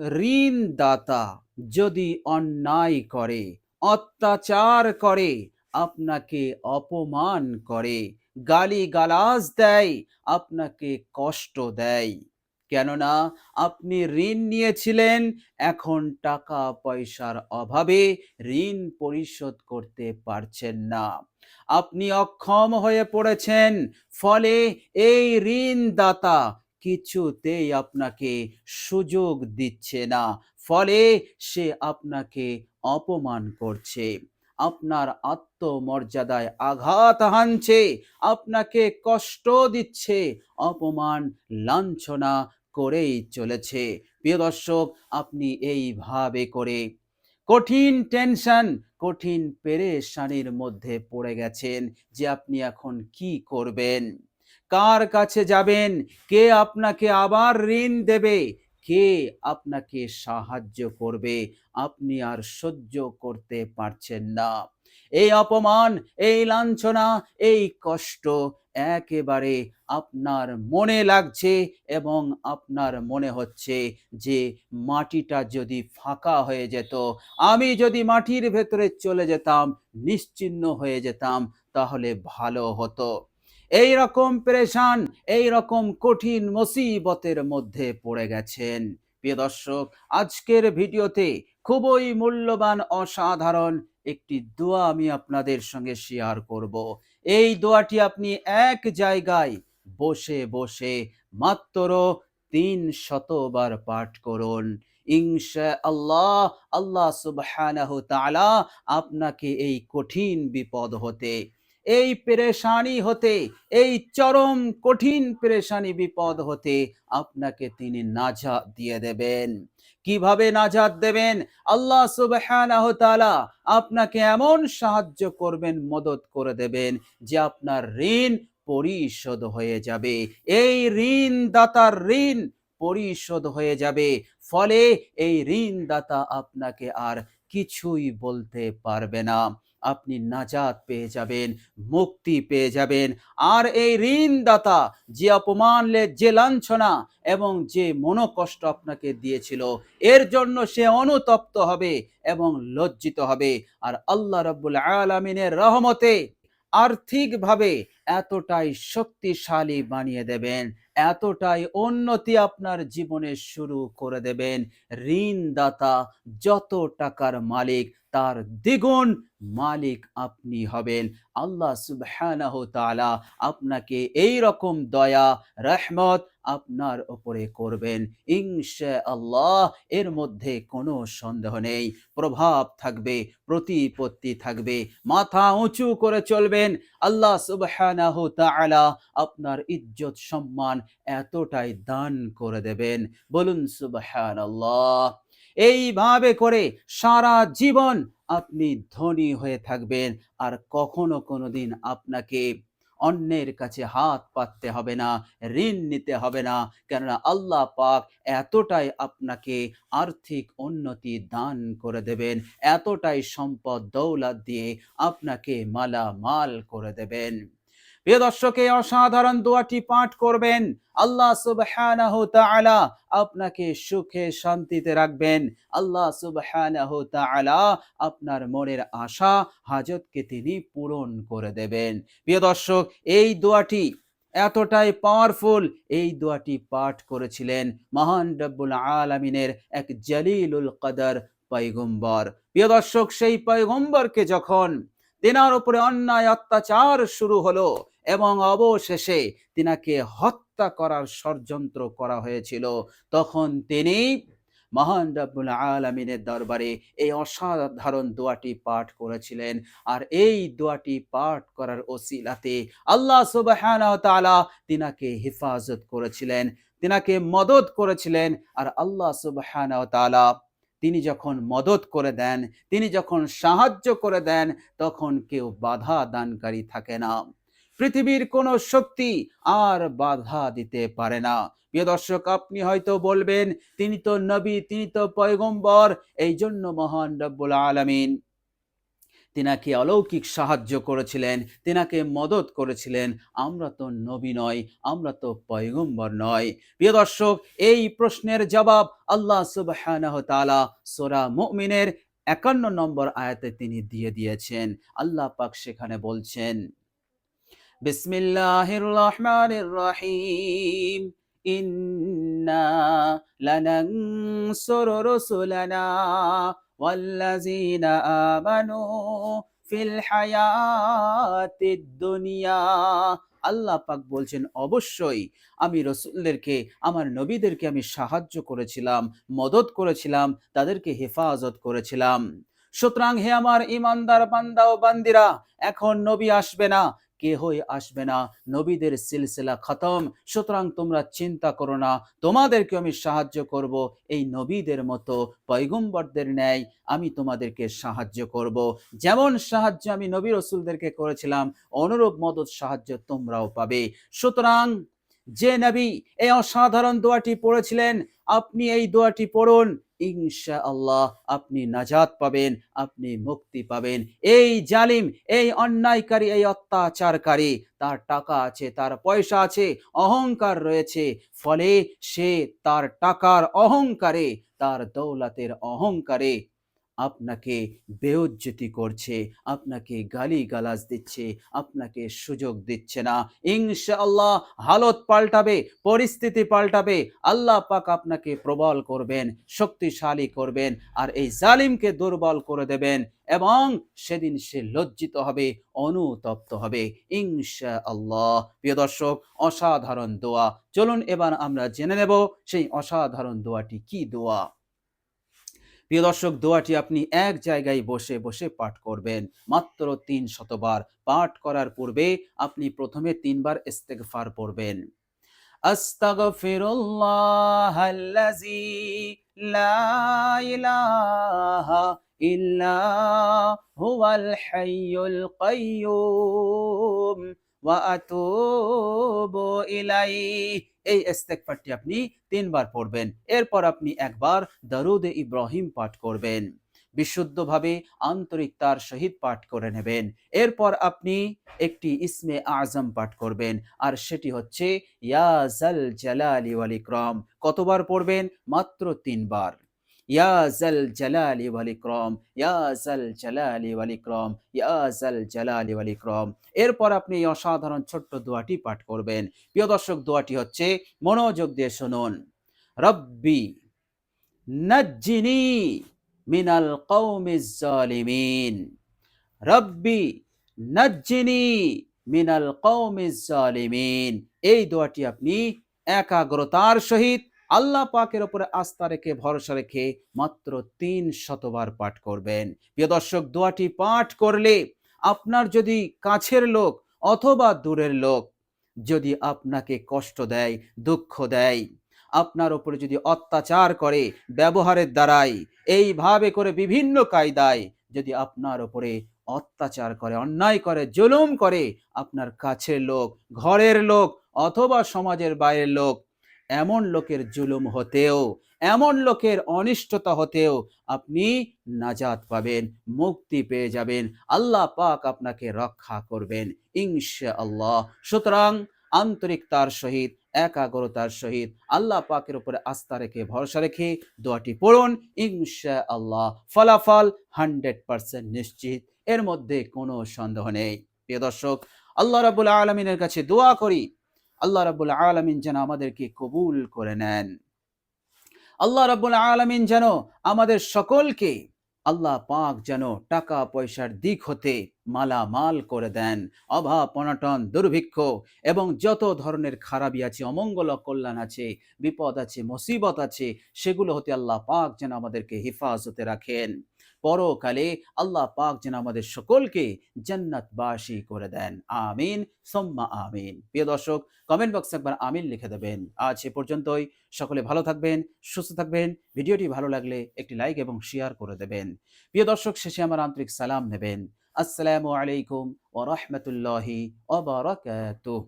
ঋণদাতা যদি অন্যায় করে, অত্যাচার করে, আপনাকে অপমান করে গালি গালাজ দেয়, আপনাকে কষ্ট দেয়। কেননা আপনি ঋণ নিয়েছিলেন, এখন টাকা পয়সার অভাবে ঋণ পরিশোধ করতে পারছেন না। আপনি অক্ষম হয়ে পড়েছেন, ফলে এই ঋণদাতা কিছুতেই আপনাকে সুযোগ দিচ্ছে না। ফলে সে আপনাকে অপমান করছে। আপনার আত্মমর্যাদায় আঘাত হানছে, আপনাকে কষ্ট দিচ্ছে, অপমান, লাঞ্ছনা করেই চলেছে। প্রিয় দর্শক, আপনি এইভাবে করে কঠিন টেনশন, কঠিন পেরেশানির মধ্যে পড়ে গেছেন যে আপনি এখন কি করবেন? কার কাছে যাবেন? কে আপনাকে আবার ঋণ দেবে? কে আপনাকে সাহায্য করবে? আপনি আর সহ্য করতে পারছেন না। এই অপমান, এই লাঞ্ছনা, এই কষ্ট একেবারে আপনার মনে লাগছে এবং আপনার মনে হচ্ছে যে মাটিটা যদি ফাঁকা হয়ে যেত, আমি যদি মাটির ভেতরে চলে যেতাম, নিশ্চিন্ন হয়ে যেতাম, তাহলে ভালো হতো। এই রকম পেরেশান, এই রকম কঠিন মুসিবতের মধ্যে পড়ে গেছেন। প্রিয় দর্শক, আজকের ভিডিওতে খুবই মূল্যবান, অসাধারণ একটি দোয়া আমি আপনাদের সঙ্গে শেয়ার করব। এই দোয়াটি আপনি এক জায়গায় বসে বসে মাত্র তিন শতবার পাঠ করুন। ইনশা আল্লাহ আল্লাহ সুবহানাহু তাআলা আপনাকে এই কঠিন বিপদ হতে এই পেরেশানি হতে, এই চরম কঠিন পেরেশানি বিপদ হতে আপনাকে তিনি নাজাত দিয়ে দেবেন। কীভাবে নাজাত দেবেন? আল্লাহ সুবহানাহু আপনাকে এমন সাহায্য করবেন, মদত করে দেবেন যে আপনার ঋণ পরিশোধ হয়ে যাবে। এই ঋণ দাতার ঋণ পরিশোধ হয়ে যাবে। ফলে এই ঋণদাতা আপনাকে আর কিছুই বলতে পারবে না। আপনি নাজাত পেয়ে যাবেন, মুক্তি পেয়ে যাবেন। আর এই ঋণদাতা যে অপমান যে লাঞ্ছনা এবং যে মনোকষ্ট আপনাকে দিয়েছিল, এর জন্য সে অনুতপ্ত হবে এবং লজ্জিত হবে। আর আল্লাহ রব্বুল আলমিনের রহমতে আর্থিকভাবে এতটাই শক্তিশালী বানিয়ে দেবেন, এতটাই উন্নতি আপনার জীবনে শুরু করে দেবেন। ঋণদাতা যত টাকার মালিক, তার দ্বিগুণ মালিক আপনি হবেন। আল্লাহ সুবহানাহু তাআলা আপনাকে এই রকম দয়া, রহমত আপনার উপরে করবেন। ইনশা আল্লাহ এর মধ্যে কোনো সন্দেহ নেই। প্রভাব থাকবে, প্রতিপত্তি থাকবে, মাথা উঁচু করে চলবেন। আল্লাহ সুবহানাহু তাআলা আপনার ইজ্জত সম্মান এতটাই দান করে দেবেন। বলুন সুবহানাল্লাহ। এইভাবে করে সারা জীবন আপনি ধনী হয়ে থাকবেন আর কখনো কোনোদিন আপনাকে অন্যের কাছে হাত পাততে হবে না, ঋণ নিতে হবে না, কেননা আল্লাহ পাক এতটাই আপনাকে আর্থিক উন্নতি দান করে দেবেন, এতটাই সম্পদ দৌলত দিয়ে আপনাকে মালামাল করে দেবেন। প্রিয় দর্শক, অসাধারণ দোয়াটি পাঠ করবেন। আল্লাহ সুবহানাহু তাআলা আপনাকে সুখে শান্তিতে রাখবেন। আল্লাহ সুবহানাহু তাআলা আপনার মনের আশা, হাজতকে তিনি পূরণ করে দেবেন। প্রিয় দর্শক, এই দোয়াটি এতটাই পাওয়ারফুল এই দোয়াটি পাঠ করেছিলেন মহান রব্বুল আলামিনের এক জলিলুল কদর পয়গম্বর। প্রিয় দর্শক, সেই পয়গম্বরকে যখন তেনার উপরে অন্যায় অত্যাচার শুরু হলো এবং অবশেষে তিনাকে হত্যা করার ষড়যন্ত্র করা হয়েছিল। তখন তিনি মহান রব্বুল আলমিনের দরবারে এই অসাধারণ দোয়াটি পাঠ করেছিলেন। আর এই দোয়াটি পাঠ করার ওসিলাতে আল্লাহ সুবহানাহু তাআলা তিনাকে হেফাজত করেছিলেন, তিনাকে মদত করেছিলেন। আর আল্লাহ সুবহানাহু তাআলা তিনি যখন মদত করে দেন, তিনি যখন সাহায্য করে দেন, তখন কেউ বাধা দানকারী থাকে না। পৃথিবীর কোনো শক্তি আর বাধা দিতে পারে না। প্রিয় দর্শক, আপনি হয়তো বলবেন, তিনি তো নবী, তিনি তো পয়গম্বর এই জন্য মহান রব্বুল আলমিন। তিনাকে অলৌকিক সাহায্য করেছিলেন, তিনাকে মদত করেছিলেন। আমরা তো নবী নয়, আমরা তো পয়গম্বর নয়। প্রিয় দর্শক, এই প্রশ্নের জবাব আল্লাহ সোরা সূরা মুমিনের একান্ন নম্বর আয়াতে তিনি দিয়ে দিয়েছেন। আল্লাহ পাক সেখানে বলছেন, বিসমিল্লাহির রহমানির রহিম, ইন্না লানানসুরু রুসুলানা ওয়াল্লাযীনা আমানু ফিল হায়াতিদ দুনিয়া আল্লাহ পাক বলছেন, অবশ্যই আমি রসুলদেরকে, আমার নবীদেরকে আমি সাহায্য করেছিলাম, মদত করেছিলাম, তাদেরকে হেফাজত করেছিলাম। সুতরাং হে আমার ইমানদার বান্দা ও বান্দিরা, এখন নবী আসবে না কেহই আসবে না। নবীদের সিলসিলা খতম। সুতরাং তোমরা চিন্তা করো না। তোমাদেরকে আমি সাহায্য করব। এই নবীদের মতো পয়গম্বরদের ন্যায় আমি তোমাদেরকে সাহায্য করব। যেমন সাহায্য আমি নবী রসুলদেরকে করেছিলাম, অনুরূপ মদত সাহায্য তোমরাও পাবে। সুতরাং যে নবী এই অসাধারণ দোয়াটি পড়েছিলেন, আপনি এই দোয়াটি পড়ুন। ইনশা আল্লাহ আপনি নাজাত পাবেন, আপনি মুক্তি পাবেন। এই জালিম, এই অন্যায়কারী, এই অত্যাচারকারী, তার টাকা আছে, তার পয়সা আছে, অহংকার রয়েছে। ফলে সে তার টাকার অহংকারে, তার দৌলতের অহংকারে আপনাকে বেউজ্জতি করছে, আপনাকে গালি গালাজ দিচ্ছে, আপনাকে সুযোগ দিচ্ছে না। ইনশাআল্লাহ হালত পাল্টাবে, পরিস্থিতি পাল্টাবে, আল্লাহ পাক আপনাকে প্রবল করবেন, শক্তিশালী করবেন আর এই জালিমকে দুর্বল করে দেবেন এবং সেদিন সে লজ্জিত হবে, অনুতপ্ত হবে। ইনশা আল্লাহ প্রিয় দর্শক, অসাধারণ দোয়া। চলুন এবার আমরা জেনে নেব সেই অসাধারণ দোয়াটি কি দোয়া? প্রিয় দর্শক, দোয়াটি আপনি এক জায়গায় বসে বসে পাঠ করবেন। মাত্র তিন শতবার পাঠ করার পূর্বে আপনি প্রথমে তিনবার ইস্তেগফার পড়বেন। আস্তাগফিরুল্লাহ আল্লাযী লা ইলাহা ইল্লা হুয়াল হাইয়ুল কাইয়্যুম ওয়া আতুবু ইলাইহি। এই ইস্তেকফারটি আপনি তিনবার পড়বেন। এরপর আপনি একবার দারুদ ইব্রাহিম পাঠ করবেন। বিশুদ্ধভাবে আন্তরিকতার সহিত পাঠ করে নেবেন। এরপর আপনি একটি ইসমে আজম পাঠ করবেন। আর সেটি হচ্ছে ইয়াজাল জালালি ওয়াল কতবার পড়বেন? মাত্র তিনবার। ইয়াজাল জালালি ওয়াল ইকরাম ইয়াজাল জালালি ওয়াল ইকরাম ইয়াজাল জালালি ওয়াল ইকরাম এরপর আপনি অসাধারণ ছোট্ট দোয়াটি পাঠ করবেন। প্রিয় দর্শক, দোয়াটি হচ্ছে মনোযোগ দিয়ে শুনুন। রব্বি নাজ্জিনি মিনাল কওমিজ জালিমিন রব্বি নাজ্জিনি মিনাল কওমিজ জালিমিন এই দোয়াটি আপনি একাগ্রতার সহিত আল্লাহ পাকের ওপরে আস্থা রেখে, ভরসা রেখে মাত্র তিন শতবার পাঠ করবেন। প্রিয় দর্শক, দোয়াটি পাঠ করলে আপনার যদি কাছের লোক অথবা দূরের লোক যদি আপনাকে কষ্ট দেয়, দুঃখ দেয়, আপনার ওপরে যদি অত্যাচার করে ব্যবহারের দ্বারাই, এইভাবে করে বিভিন্ন কায়দায় যদি আপনার ওপরে অত্যাচার করে, অন্যায় করে, জুলুম করে, আপনার কাছের লোক, ঘরের লোক অথবা সমাজের বাইরের লোক এমন লোকের জুলুম হতেও, এমন লোকের অনিষ্টতা হতেও আপনি নাজাত পাবেন, মুক্তি পেয়ে যাবেন, আল্লাহ পাক আপনাকে রক্ষা করবেন ইনশা আল্লাহ সুতরাং আন্তরিকতার সহিত, একাগ্রতার সহিত আল্লাহ পাকের উপরে আস্থা রেখে, ভরসা রেখে দোয়াটি পড়ুন ইনশা আল্লাহ ফলাফল হান্ড্রেড পার্সেন্ট নিশ্চিত, এর মধ্যে কোনো সন্দেহ নেই। প্রিয় দর্শক, আল্লাহ রাবুল আলমিনের কাছে দোয়া করি আল্লাহ রাবুল আলমিন যেন আমাদেরকে কবুল করে নেন। আল্লাহ রাবুল আলমিন যেন আমাদের সকলকে আল্লাহ পাক যেন টাকা পয়সার দিক হতে মালামাল করে দেন। অভাব, অনটন, দুর্ভিক্ষ এবং যত ধরনের খারাপি আছে, অমঙ্গল কল্যাণ আছে, বিপদ আছে, মুসিবত আছে, সেগুলো হতে আল্লাহ পাক যেন আমাদেরকে হেফাজতে রাখেন। পরকালে আল্লাহ পাক যেন আমাদের সকলকে জান্নাতবাসী করে দেন। আমিন, সোম্মা আমিন। প্রিয় দর্শক কমেন্ট বক্সে একবার আমিন লিখে দেবেন। আজ এ পর্যন্তই। সকলে ভালো থাকবেন, সুস্থ থাকবেন। ভিডিওটি ভালো লাগলে একটি লাইক এবং শেয়ার করে দেবেন। প্রিয় দর্শক, শেষে আমার আন্তরিক সালাম নেবেন। আসসালামু আলাইকুম ওয়া রাহমাতুল্লাহি ওয়া বারাকাতুহু।